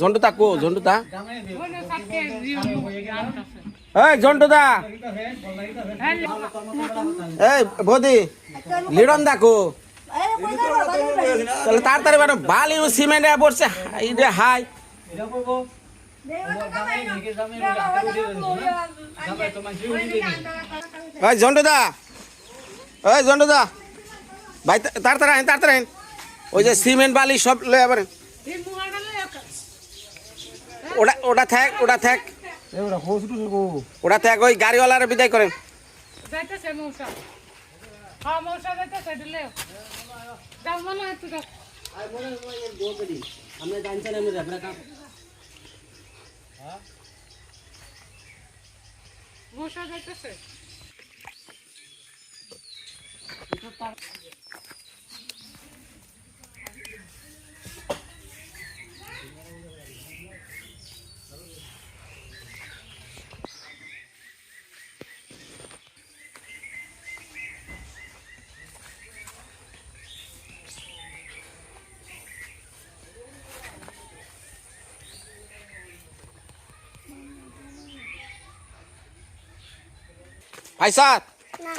ঝন্টুদা কো, ঝন্টুদা। এই ঝন্টুদা। এই, বৌদি লিডন দা কো। তাহলে তাড়াতাড়ি বালি ও সিমেন্ট পড়ছে এই যে হাই। ওই ঝন্টুদা। ওই ঝন্টুদা। ভাই, তাড়াতাড়ি আইন তাড়াতাড়ি আইন ওই যে সিমেন্ট, বালি সব লয়ে আবার ওটা ওটা থাক ওটা থাক। ওটা থাক ওই গাড়িওয়ালার বিদায় করেন। যাইতেছে মৌসা। হ্যাঁ মৌসা যাইতেছে দিলে যাও মনে হয় তুই যাও। মৌসা যাইতেছে ভাইসাদ না আমার ভাইলাম না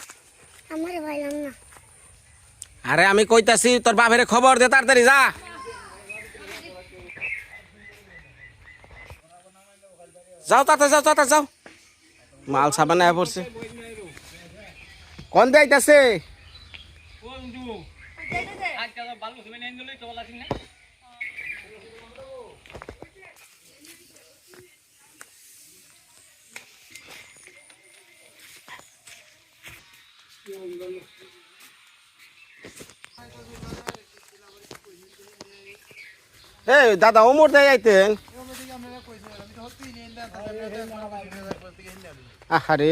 আরে আমি কইতাছি তোর বাপের খবর দে তাড়াতাড়ি যা। যাও তাতে যাও তাতে যাও। মাল সাবান আয়া পড়ছে। কোন দেখাইতাছে এই দাদা ওমর দেয় আইতেন আরে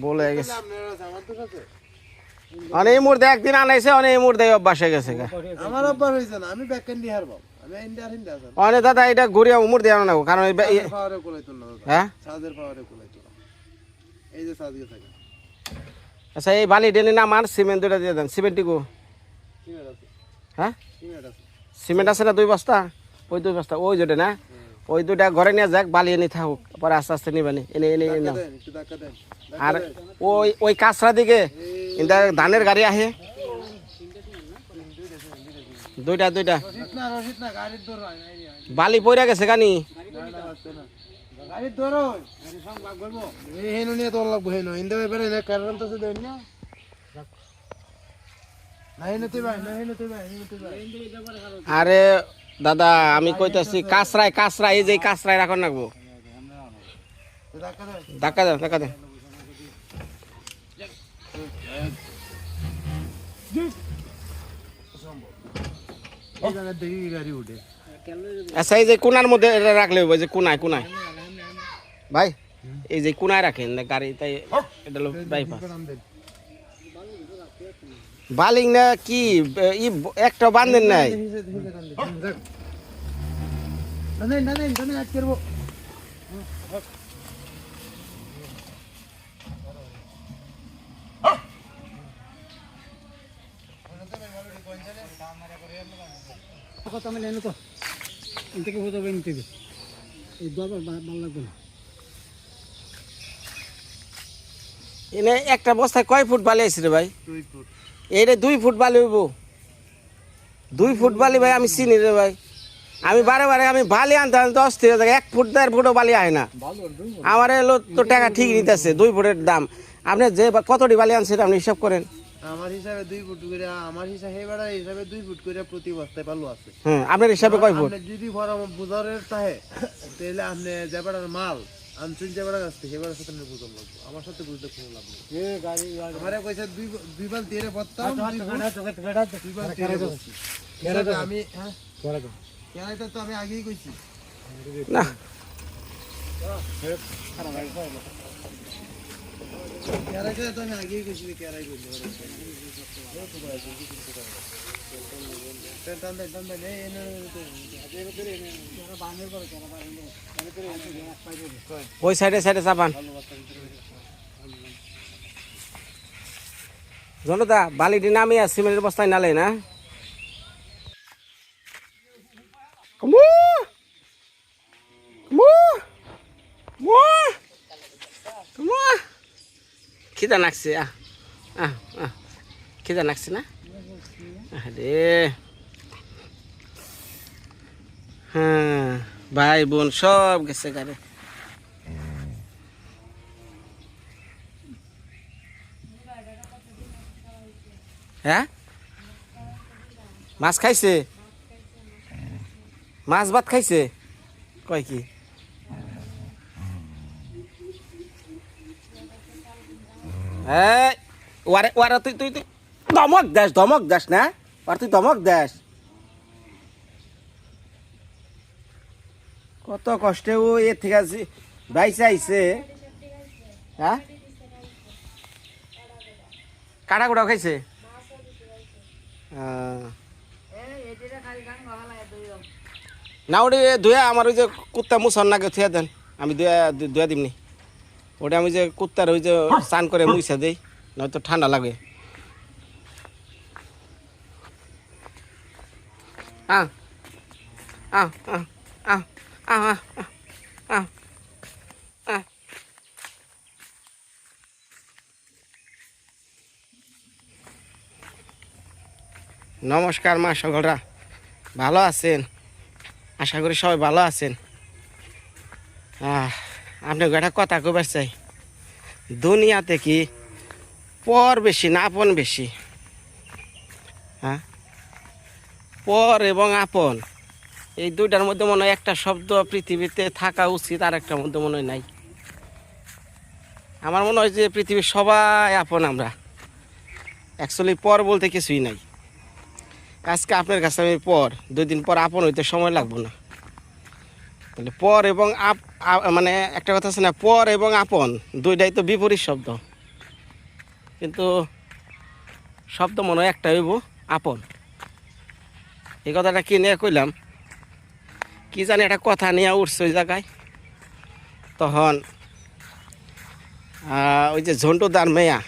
বলে গেছে। অনেক মুহূর্তে একদিন আনাইছে অনেক মুহূর্তে অভ্যাস হয়ে গেছে। আমার অভ্যাস হয়েছে না আমি ব্যাক দাদা এটা ঘুরিয়া উমর দেওয়া না কারণ এই এই- হ্যাঁ? সাজের পাওয়ারে কোলাই তোলা এই যে সাজিয়ে থাকে। আচ্ছা এই বালি ডেনে না আমার সিমেন্ট দুটা দিয়ে দেন। সিমেন্টটি গো সিমেন্ট হ্যাঁ? সিমেন্ট আছে না দুই বস্তা? ওই দুই বস্তা ওই যেটা না? ওই দুটা ঘরে নিয়ে যাক বালি এনে থাকুক পরে আস্তে আস্তে নিবানি। এনে এনে এনে। আর ওই ওই কাঁচরা দিকে ইন্দা ধানের গাড়ি আহে। দুইটা দুইটা। বালি পইরা গেছে কানি গাড়ি সঙ্গ এই তোর লাগবো হেনু। ইন্দা ব্যাপারে না কারণ তো দেন না। আরে দাদা আমি কইতাছি কাঁচরায় কাঁচরায় এই যে কাঁচরায় রাখন রাখব ধাক্কা দেন ধাক্কা উঠে। আচ্ছা এই যে কোনার মধ্যে এটা রাখলে হবে যে কোনায় কোনায়। ভাই? এই যে কোনায় রাখেন না গাড়ি তাই এটা হলো বাইপাস বালিং না কি ই একটা বান্ধেন নাই? কথা আমি নেই তো থেকে হতে হবে এই দরবার ভালো লাগবে না। এনে একটা বস্তায় কয় ফুট বালি আছে রে ভাই? ফুট। দুই ফুট বালি হইব। দুই ফুট বালি ভাই আমি চিনি রে ভাই। আমি বারে বারে আমি বালি আনতে আনতে অস্থির হয়ে যাই। এক ফুট দেড় ফুটও বালি আয় না। আমার এলো তো টাকা ঠিক নিতেছে দুই ফুটের দাম। আপনি যে কতটি বালি আনছেন আপনি হিসাব করেন। আমার হিসাবে দুই ফুট করে আমার হিসাবে এবারে হিসাবে দুই ফুট করে প্রতি বস্তায় ভালো আছে। হ্যাঁ আপনার হিসাবে কয় ফুট? যদি ভরা বুঝারের তাহে তাহলে আপনি যে মাল আনছেন যে বেড়ার কাছ থেকে এবারের সাথে বুঝন লাগবে। আমার সাথে বুঝতে কোনো লাভ নেই। আমারে কইছে দুই দুই বাল দিয়ে ভরতাম দুই বাল দিয়ে আমি হ্যাঁ? কেরাইতে তো আমি আগেই কইছি। না। কেরাইতে তো আমি আগেই কইছি কেরাই কইছি ওই সাইডে সাইডে চাপান। জনতা বালিটি নামে আর সিমেন্টের বস্তায় নালে না হ্যাঁ? খিদা লাগছে আহ আহ আহ। খিদা নাকছে না? আরে হ্যাঁ ভাই বোন সব গেছে গাড়ি হ্যাঁ? মাছ খাইছে? মাছ ভাত খাইছে? কয় কি? ওয়ারে ওয়ারে, তুই তুই তুই। ধমক দেস ধমক দেস না? আর তুই ধমক দেস কত কষ্টে ও এর থেকে আছে বাইসে আইছে। হ্যাঁ কাটা কুটা খাইছে। না ওটা ধুয়ে আমার ওই যে কুত্তা মুছন নাকে থুয়ে দেন। আমি ধুয়ে ধুয়ে দিমনি। ওটা আমি যে কুত্তার ওই যে স্নান করে মুছে দেই, নয়তো ঠান্ডা লাগে। Ah. Ah, ah, ah, ah, ah, ah. ah. নমস্কার মা সকলরা ভালো আছেন আশা করি সবাই ভালো আছেন আপনি একটা কথা কবার চাই দুনিয়াতে কি পর বেশি না আপন বেশি হ্যাঁ পর এবং আপন। এই দুইটার মধ্যে মনে হয় একটা শব্দ পৃথিবীতে থাকা উচিত আর একটা মধ্যে মনে হয় নাই। আমার মনে হয় যে পৃথিবীর সবাই আপন আমরা। অ্যাকচুয়ালি পর বলতে কিছুই নাই। আজকে আপনার কাছে আমি পর, দুই দিন পর আপন হইতে সময় লাগবো না। তাহলে পর এবং আপ মানে একটা কথা আছে না, পর এবং আপন, দুইটাই তো বিপরীত শব্দ। কিন্তু শব্দ মনে হয় একটা হইব, আপন। এই কথাটা কি কইলাম? কি জানি একটা কথা নিয়ে উঠছে ওই জায়গায়। তখন ওই যে ঝন্টু দার মেয়া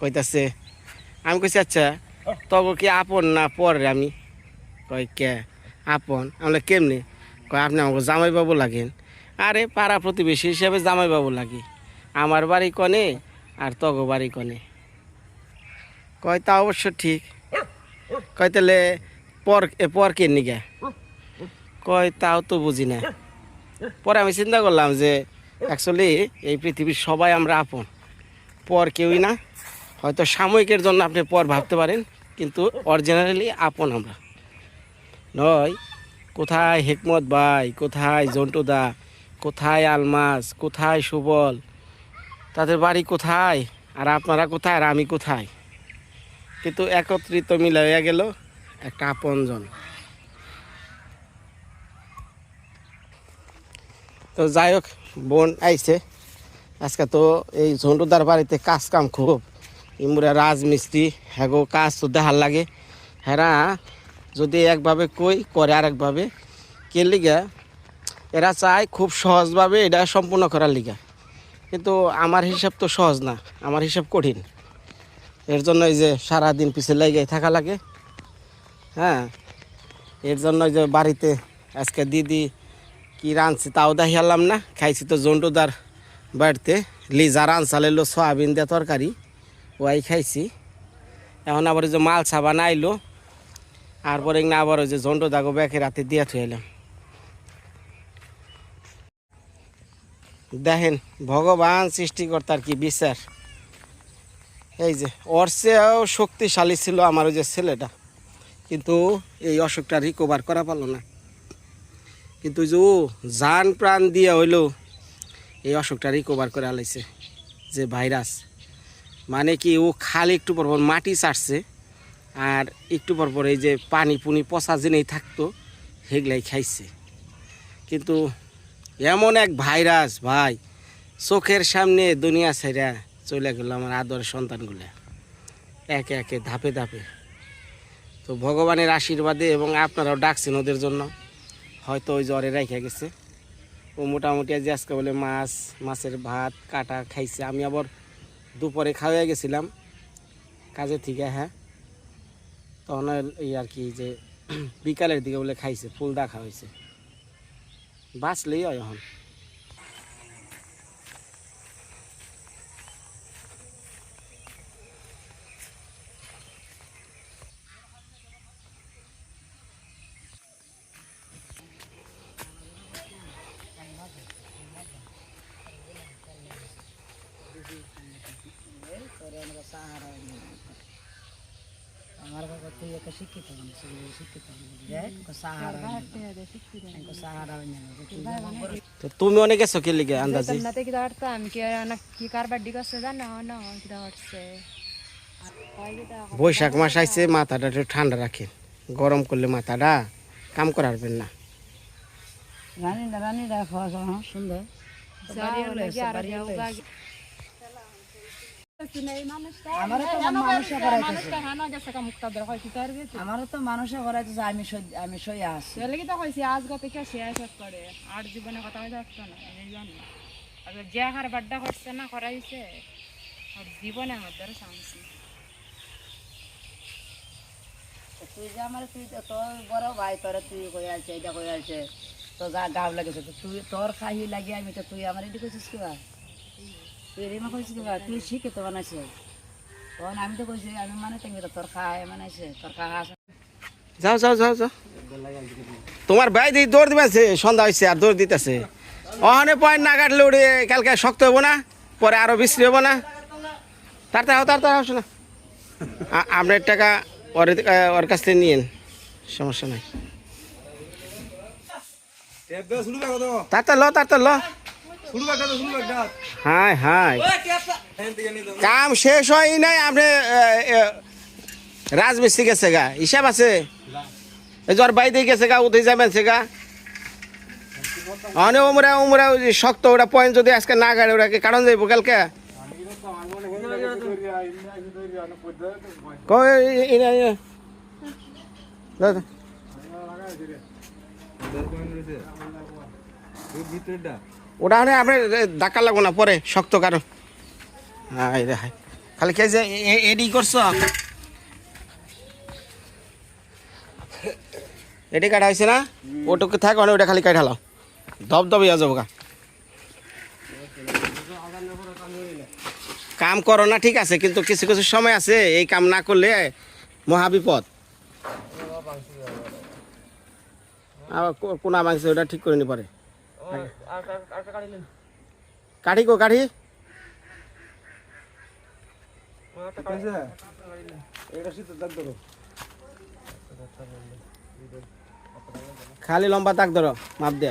কইতাছে, আমি কইছি আচ্ছা তবে কি আপন না পর আমি? কয়, কে? আপন? আমরা কেমনি? কয়, আপনি আমাকে জামাইবাবু লাগেন। আরে, পাড়া প্রতিবেশী হিসেবে জামাইবাবু লাগে। আমার বাড়ি কনে আর তগ বাড়ি কনে। কয়, তা অবশ্য ঠিক। কয়, তাহলে পর পর কে কয়, তাও তো বুঝি না। পরে আমি চিন্তা করলাম যে অ্যাকচুয়ালি এই পৃথিবীর সবাই আমরা আপন। পর কেউই না। হয়তো সাময়িকের জন্য আপনি পর ভাবতে পারেন, কিন্তু অরিজিনালি আপন আমরা। নয়, কোথায় হেকমত ভাই, কোথায় জন্টুদা কোথায় আলমাস, কোথায় সুবল? তাদের বাড়ি কোথায়? আর আপনারা কোথায়? আর আমি কোথায়? কিন্তু একত্রিত মিলে গেল। একটা আপনজন। তো যাই হোক, বোন আইছে। আজকে তো এই ঝন্টুদার বাড়িতে কাজ কাম খুব। ইমুরা রাজমিস্ত্রি, হ্যাগো, কাজ তো দেখার লাগে। হেরা যদি একভাবে কই, করে আরেকভাবে। কে লিগা? এরা চায় খুব সহজভাবে এটা সম্পূর্ণ করার লিগা। কিন্তু আমার হিসাব তো সহজ না, আমার হিসাব কঠিন। এর জন্য এই যে সারাদিন পিছে লেগে থাকা লাগে। হ্যাঁ। এর জন্য যে বাড়িতে আজকে দিদি কি রাঁধছি তাও দেখালাম না। খাইছি তো জন্টুদার বাড়িতে। লিজা রাঁধছাল এলো সয়াবিন দিয়ে তরকারি, ওয়াই খাইছি। এখন আবার যে মাল সাবান আইলো আর পরে না আবার ওই যে জন্টু দাগো ব্যাকে রাতে দিয়ে থুয়ে এলাম। দেখেন, ভগবান সৃষ্টিকর্তার কি বিচার। এই যে, ওর চেয়েও শক্তিশালী ছিল আমার ওই যে ছেলেটা। কিন্তু এই অসুখটা রিকভার করা পারল না। কিন্তু যে ও জান প্রাণ দিয়ে হইল, এই অসুখটা রিকভার করে আলাইছে, যে ভাইরাস মানে কি ও খালি একটু পর পর মাটি চাটছে আর একটু পর পর এই যে পানি পুনি পচা জেনেই থাকতো, সেগুলাই খাইছে। কিন্তু এমন এক ভাইরাস ভাই, চোখের সামনে দুনিয়া ছেড়া চলে গেল আমার আদরের সন্তানগুলো। একে একে ধাপে ধাপে। তো ভগবানের আশীর্বাদে এবং আপনারাও ডাকছেন ওদের জন্য। হয়তো ওই জ্বরে রেখে গেছে। ও মোটামুটি আজ আজকে বলে মাছ, মাছের ভাত, কাটা খাইছে। আমি আবার দুপুরে খাওয়া গেছিলাম কাজে থেকে হ্যাঁ। তখন এই আর কি যে বিকালের দিকে বলে খাইছে ফুল দেখা হয়েছে বাঁচলেই হয় এখন তুই একটা শিক্ষিত মানুষ তুই শিক্ষিত মানুষ দেখ সাহারা সাহারা তো তুমি অনেক গেছো কি লিগে আন্দাজি? নাতে কিতা করতাম কি না কি কারবার আছে জানো? না কি দাঁড়ছে বৈশাখ মাস আইছে মাথাটা একটু ঠান্ডা রাখেন। গরম করলে মাথাটা কাম করার না। রানী রানী খাওয়া খাওয়া সুন্দর। আমারও তো মানুষে করাইতেছে। কা আমি আমি সই আছি। তাহলে কি তো কইছি আজ গত কে শেষ করে? আর জীবনে কথা হয়ে যাচ্ছে না এই জন্য যে হার বাড্ডা করছে না করাইছে আর জীবনে আমার দ্বারা শান্তি। তুই যে আমার তুই তোর বড় ভাই তোর তুই কই আছে এটা কই আছে তো গা গাব লাগেছে তুই তোর খাহি লাগে আমি তো তুই আমার এটি কইছিস তুই রিমা কইছিস তুই শিখে তো বানাইছে। তখন আমি তো কইছি আমি মানে তুমি তোর খায় বানাইছে তোর খাওয়া যাও যাও যাও যাও। তোমার ভাই দিয়ে দৌড় দিবেছে সন্ধ্যা হয়েছে আর দৌড় দিতেছে। অহনে পয়েন্ট না কাটলে উড়ে কালকে শক্ত হব না পরে আরও বিশ্রী হব না। তাড়াতাড়ি হও তাড়াতাড়ি আসো না আপনার টাকা ওর ওর কাছ থেকে নিয়েন সমস্যা নাই। তাড়াতাড়ি ল তাড়াতাড়ি ল। High high. কাম শেষ হয় নাই, আপনি রাজমিস্ত্রি গেছে গা। হিসাব আছে? জ্বর বাইতে গেছে গা, উঠে যাবেন সে গা। অনে উমরা উমরা শক্ত ওটা পয়েন্ট যদি আজকে না গাড়ে ওটাকে কারণ যাইব কালকে? দাও। ওটা হলে আপনি ধাক্কা লাগবো না পরে শক্ত কারণ হাই রে হাই খালি কে যে এডি করছ? এটি কাটা হয়েছে না? ওটুকু থাক মানে ওটা খালি কাটালাম দব দব ইয়া যাব কাম করো না ঠিক আছে কিন্তু কিছু কিছু সময় আছে এই কাম না করলে মহাবিপদ। কোনা মাংস ওটা ঠিক করে নি পরে। কাঠি কো কাঠি। খালি লম্বা তাক ধরো মাপ দে।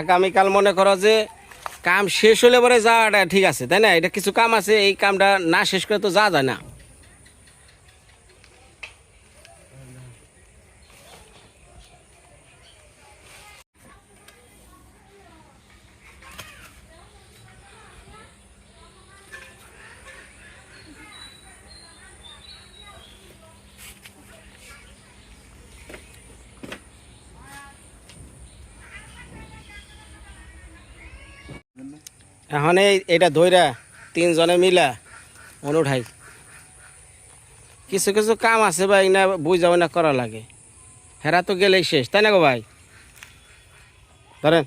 আগামীকাল মনে করো যে কাম শেষ হলে পরে যাওয়াটা ঠিক আছে, তাই না? এটা কিছু কাম আছে, এই কামটা না শেষ করে তো যাওয়া যায় না। এখন এটা ধইরা তিনজনে মিলা অনুঠাই কিছু কিছু কাম আছে ভাই, না বুঝাও না করা লাগে। হেরা তো গেলেই শেষ, তাই না গো ভাই? ধরেন।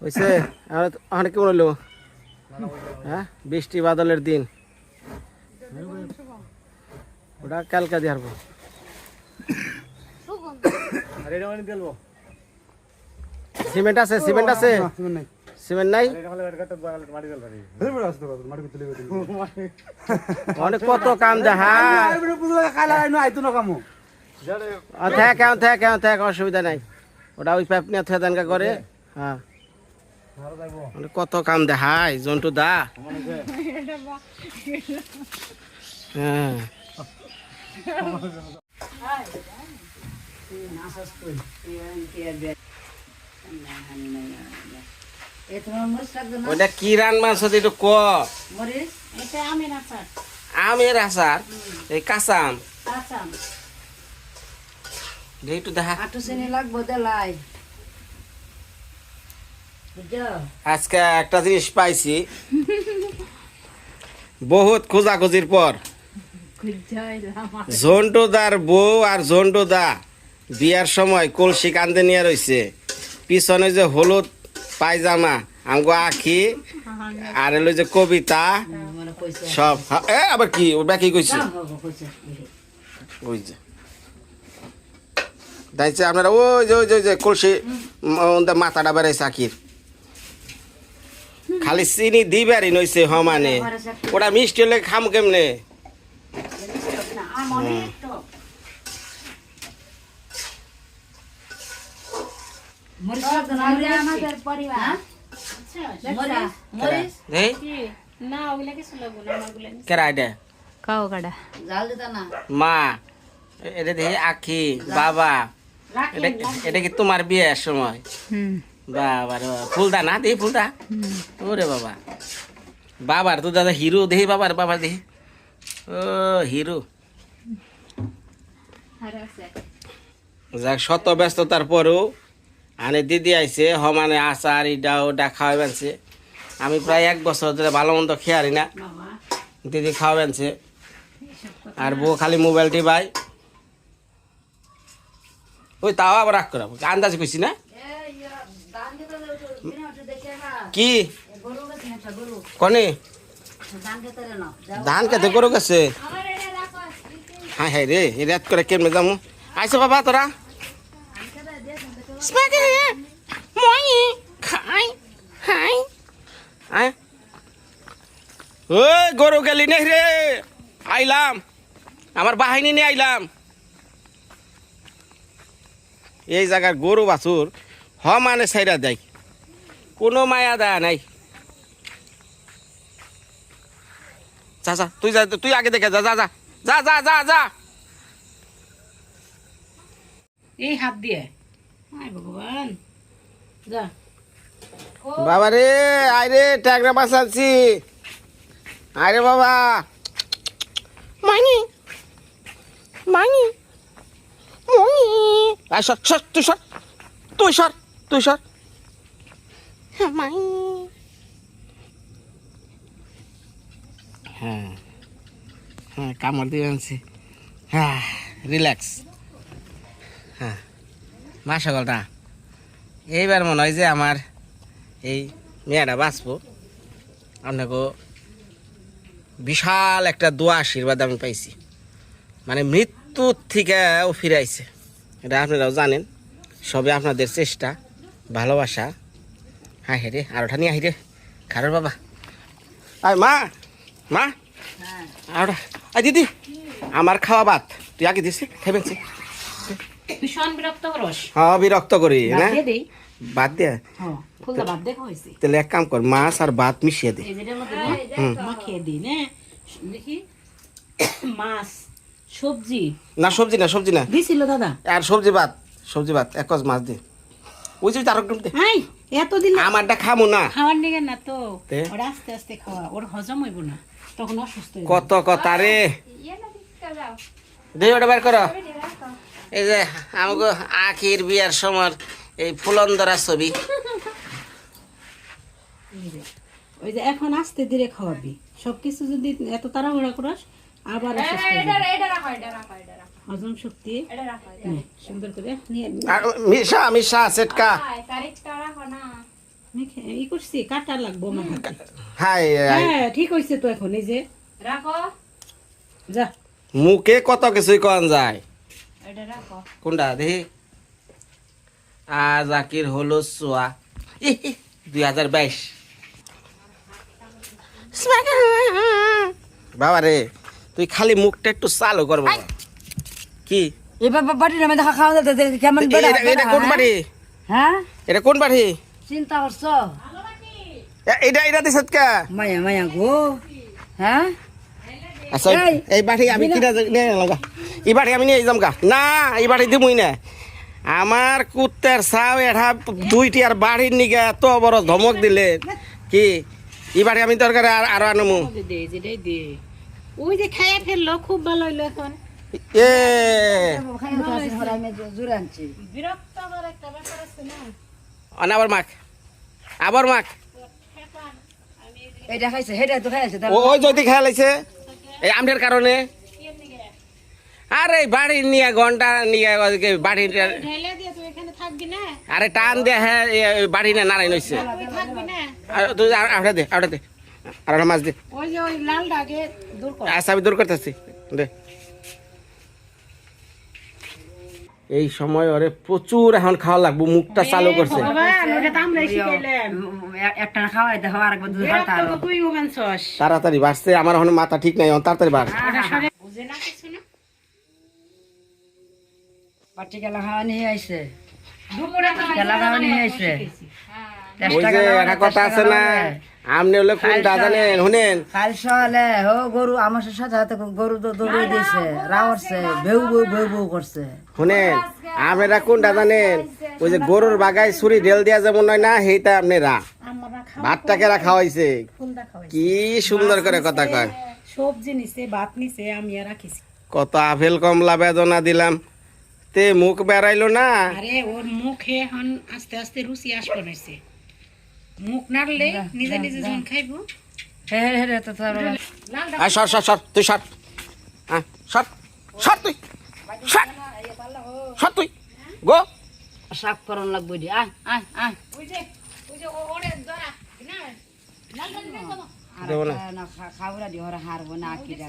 হয়েছে বলল হ্যাঁ বৃষ্টি বাদলের দিন। ওটা কালকা দিয়ে হারবো? সিমেন্ট আছে সিমেন্ট আছে? সিমেন্ট নাই। অনেক কত কাম দেখা থাক কেমন থাক কেমন থাক অসুবিধা নাই। ওটা ওই পাইপ নিয়ে করে হ্যাঁ। কত কাম দেখায় জন্টু দা। হ্যাঁ। ওটা কি রান মাছ হচ্ছে একটু ক? আমের আচার। এই কাঁচা আম? একটু দেখা। আটু চিনি লাগবো দেলাই আজকে একটা জিনিস পাইছি। বহুত খোঁজাখুঁজির পর। জন্টুদার বউ আর জন্টুদা বিয়ার সময় কলসি কান্দে নিয়ে রইছে। পিছনে যে হলুদ পায়জামা আমগো আখি আর এলো যে কবিতা সব। হ্যাঁ, এ আবার কি? ওটা কি কইছে? ওই যে। দেখছে আপনারা ওই যে ওই যে ওই যে কলসি মাথাটা বেড়াইছে আকির খালি চিনি দিবারই নইছে হমানে ওটা মিষ্টি হলে খাম কেমনে? না? হ্যাঁ? মরিচ? মরিচ? এই না? ওগুলা কিছু লাগবো না আমারগুলা কেরা এটা? কাও কাটা। জাল দিতা না। মা এ- এটা দেখি আখি বাবা। এটা কি তোমার বিয়ের সময়? হুম। বাবা রে ফুলদা না দেখি ফুলদা ওরে বাবা। বাবার তো দাদা হিরো দেখি বাবার বাবার দেখি। ও হিরো। যাক শত ব্যস্ততার পরেও আনে দিদি আইছে হমানে আচার ইডা ওটা খাওয়াই বানছে। আমি প্রায় এক বছর ধরে ভালো মন্দ খেয়ারি না। দিদি খাওয়া বানছে। আর বউ খালি মোবাইল টিপাই ওই তাও আবার রাগ করা আন্দাজ কইছি না। কি। কনে? ধান খেতে গরু গেছে? হ্যাঁ হ্যাঁ রে রাত করে কেমনে যাব? আইসো বাবা তোরা। মই খাই খাই আয় ওই গরু গেলি নেই রে আইলাম আমার বাহিনী নিয়ে আইলাম এই জায়গার গরু বাছুর হ মানে সাইরা দেয় কোনো মায়া দেয়া নাই যা যা তুই যা তুই আগে দেখে যা যা যা যা যা যা যা এই হাত দিয়ে ভগবান। যা। বাবা রে আরে ট্যাগরা বাঁচাচ্ছি আরে বাবা। মানি মানি মনি আয় সর সর তুই সর। তুই সর তুই সর। হ্যাঁ, মাই হ্যাঁ। হ্যাঁ কামড় দিয়ে আনছি। হ্যাঁ রিল্যাক্স। হ্যাঁ। মা সকলটা এইবার মনে হয় যে আমার এই মেয়েটা বাঁচবো। আপনাকে বিশাল একটা দোয়া আশীর্বাদ আমি পাইছি। মানে মৃত্যুর থেকে ও ফিরে আইছে। এটা আপনারাও জানেন। সবে আপনাদের চেষ্টা ভালোবাসা। হ্যাঁ হে রে আরোটা নিয়ে আহি রে। খারোর বাবা। আয় মা মা। আরোটা। আয় দিদি। আমার খাওয়া ভাত তুই আগে দিস খাইবেন ভীষণ বিরক্ত করস হ্যাঁ বিরক্ত করি না বাদ দে হ্যাঁ ফুলটা বাদ দেখা হয়েছে। তাহলে এক কাম কর মাছ আর ভাত মিশিয়ে দে। এই মধ্যে মাখিয়ে দিই না দেখি মাছ সবজি। না সবজি না সবজি না। দিছিল দাদা। আর সবজি ভাত সবজি ভাত এক মাছ দে। ওই যে তার একদম দে। হাই এতদিন আমারটা খামো না। খাওয়ার নিগে না তো? ওরা আস্তে আস্তে খাওয়া ওর হজম হইব না। তখন অসুস্থ কত কথা রে। দে ওটা বের করো। এই যে আমাকে আখির বিয়ার সময় এই ফুলন্দরা ছবি। ওই যে এখন আস্তে ধীরে খাওয়াবি। সবকিছু যদি এত তাড়াহুড়া করাস আবার হজম শক্তি সুন্দর করে নিয়ে মিশা মিশা সেটকা। ই করছি কাটা লাগবো আমার হ্যাঁ ঠিক হয়েছে তো এখন এই যে। রাখো। যা। মুখে কত কিছুই কন যায়। কোনটা? দেখি। আজ আকির হলো সোয়া। দুই হাজার বাইশ। বাবা রে তুই খালি মুখটা একটু চালু কর বাবা। কি? দেখা খাওয়া কেমন এটা- কোন বাড়ি? হ্যাঁ? এটা কোন বাড়ি? চিন্তা করছ? এটা এটা দিছত কা মায়া মায়া গো। হ্যাঁ? আচ্ছা এই বাড়ি আমি কিনা নিয়ে গেলাম গা এই বাড়ি আমি নিয়ে যাম গা না এই বাড়ি দিমুই না। আমার কুত্তের সাও এটা দুইটি আর বাড়ির নিগে এত বড় ধমক দিলে। কি? এই বাড়ি আমি দরকার আর আরও আনমু। ওই যে খাইয়া ফেলল খুব ভালো হইল এখন। এ। বিরক্ত একটা ব্যাপার আছে না? আবার মাখ। আবার মাখ। এটা খাইছে হেটা তো খাইছে ও ওই যদি খেয়াল আছে। এই আমদের কারণে। আরে বাড়ি নিয়ে ঘণ্টা নিয়ে ওদিকে বাড়ি ঢেলে দিয়ে তুই এখানে থাকবি না? আরে টান দে হ্যাঁ বাড়ি না নারায়ণ হইছে। তুই থাকবি না? আর তুই আর- আউটা দে দে আর মাছ দে। ওই যে ওই লালটা আগে দূর কর। আচ্ছা আমি দূর করতেছি। দে। এই সময় ওরে প্রচুর এখন খাওয়া লাগবো মুখটা চালু করছে। তাড়াতাড়ি বাড়ছে আমার এখন মাথা ঠিক নাই তাড়াতাড়ি বাড়। বুঝে না কিছু না গেলা খাওয়া নিয়ে আইছে গেলা খাওয়া নিয়ে আইছে। ওই যে একটা কথা আছে না আপনি হলে কোনটা জানেন শুনেন। কাল সকালে হো গরু আমার সাথে সাথে গরু তো দৌড়ে দিয়েছে রাওয়ারছে বেউ বেউ বেউ বেউ করছে। শুনেন আপনারা কোনটা জানেন ওই যে গরুর বাগায় ছুরি ঢেল দিয়া যেমন নয় না সেইটা আপনারা। ভাতটা কেরা খাওয়াইছে? কি সুন্দর করে কথা কয়। সবজি নিছে ভাত নিছে আমি রাখিছি কত আপেল কমলা বেদনা দিলাম। তে মুখ বেড়াইলো না? আরে ওর মুখে এখন আস্তে আস্তে রুচি আসবে নাইছে মুখ নাড়লে নিজে নিজে যখন খাইবো। হে হে হে তো তোর আয় সর সর সর তুই সর। হ্যাঁ সর সর তুই। সর। সর তুই। গো। সাফ করন লাগবে দি আয় আয় আয়। দেবো না না খাওয়া দি হরে হারবো না কিরা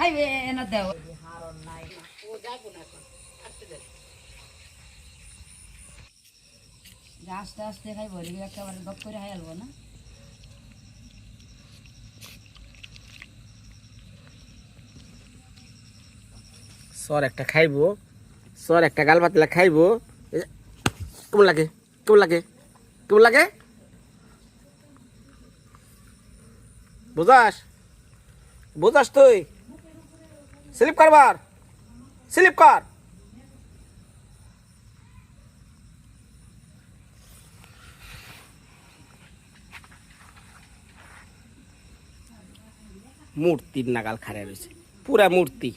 হাই এনা দেও। আস্তে আস্তে খাইব একেবারে গপ করে হাই আলবো না সর একটা খাইবো সর একটা গাল পাতলা খাইবো কেমন লাগে কেমন লাগে কেমন লাগে বুঝাস বুঝাস তুই স্লিপ করবার স্লিপ কর মূর্তির নাগাল খাড়া রয়েছে। পুরা মূর্তি।